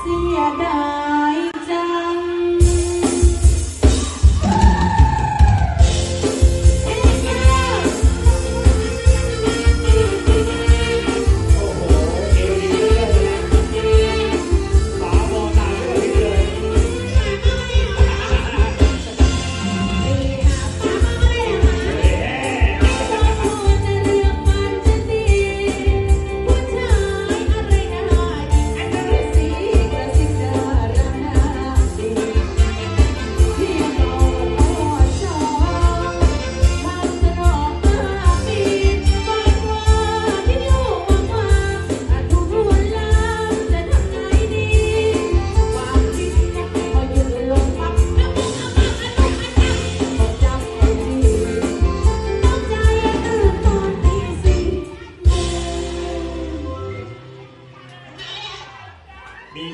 เสียดาย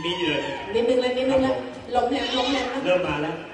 มีมีอยู่เลยนิดนึงเลยนิดนึงเลยลมแรงลมแรงนะ เริ่มมาแล้วแม่อ้าว